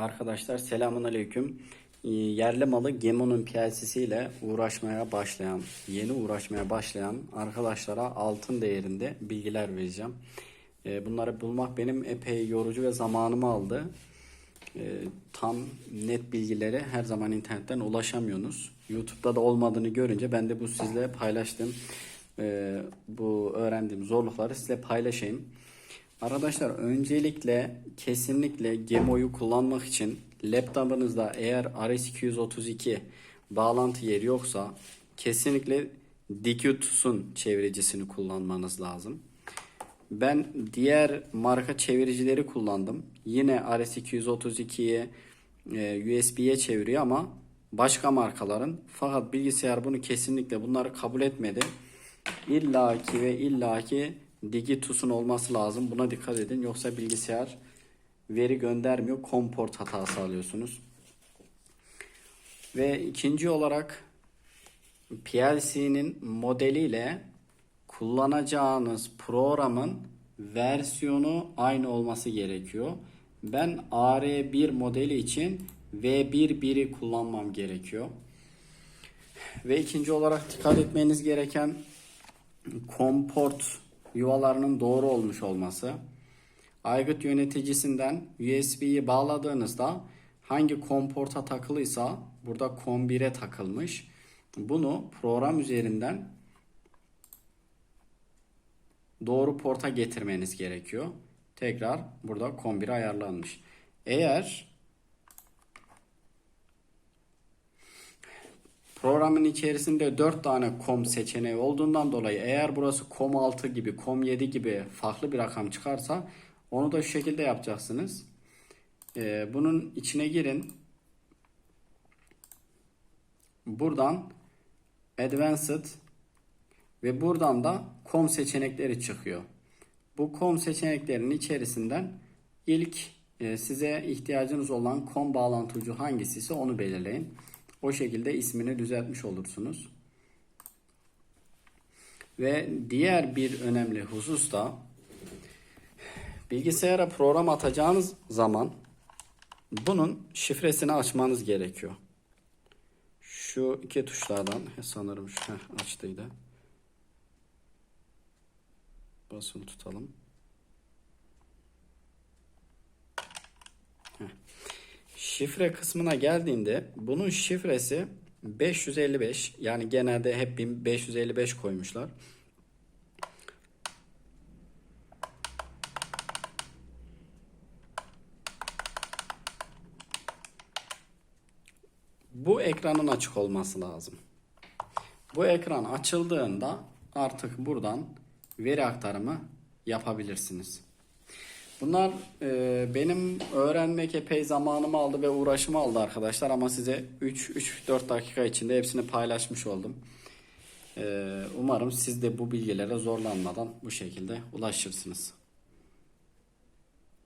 Arkadaşlar selamun aleyküm. Ee, Yerli malı Gemo'nun PLC'siyle uğraşmaya başlayan, yeni uğraşmaya başlayan arkadaşlara altın değerinde bilgiler vereceğim. Ee, Bunları bulmak benim epey yorucu ve zamanımı aldı. Ee, Tam net bilgileri her zaman internetten ulaşamıyorsunuz. YouTube'da da olmadığını görünce ben de bu sizle paylaştım. Bu öğrendiğim zorlukları sizle paylaşayım. Arkadaşlar öncelikle kesinlikle Gemo'yu kullanmak için laptopunuzda eğer RS232 bağlantı yeri yoksa kesinlikle Dicutus'un çeviricisini kullanmanız lazım. Ben diğer marka çeviricileri kullandım. Yine RS232'yi e, USB'ye çeviriyor ama başka markaların. Fakat bilgisayar bunu kesinlikle bunları kabul etmedi. İllaki ve illaki Digitus'un olması lazım. Buna dikkat edin. Yoksa bilgisayar veri göndermiyor. Komport hatası alıyorsunuz. Ve ikinci olarak PLC'nin modeliyle kullanacağınız programın versiyonu aynı olması gerekiyor. Ben AR1 modeli için V11'i kullanmam gerekiyor. Ve ikinci olarak dikkat etmeniz gereken komport yuvalarının doğru olmuş olması. Aygıt yöneticisinden USB'yi bağladığınızda hangi komporta takılıysa burada COM1'e takılmış. Bunu program üzerinden doğru porta getirmeniz gerekiyor. Tekrar burada COM1 ayarlanmış. Eğer Programın içerisinde 4 tane COM seçeneği olduğundan dolayı eğer burası COM6 gibi, COM7 gibi farklı bir rakam çıkarsa onu da şu şekilde yapacaksınız. Ee, bunun içine girin. Buradan Advanced ve buradan da COM seçenekleri çıkıyor. Bu COM seçeneklerinin içerisinden ilk e, size ihtiyacınız olan COM bağlantı ucu hangisi ise onu belirleyin. O şekilde ismini düzeltmiş olursunuz. Ve diğer bir önemli husus da bilgisayara program atacağınız zaman bunun şifresini açmanız gerekiyor. Şu iki tuşlardan sanırım şu açtıydı. Basılı tutalım. Heh. Şifre kısmına geldiğinde bunun şifresi 555 yani genelde hep 555 koymuşlar. Bu ekranın açık olması lazım. Bu ekran açıldığında artık buradan veri aktarımı yapabilirsiniz. Bunlar e, benim öğrenmek epey zamanımı aldı ve uğraşımı aldı arkadaşlar ama size 3-4 dakika içinde hepsini paylaşmış oldum. E, umarım siz de bu bilgilere zorlanmadan bu şekilde ulaşırsınız.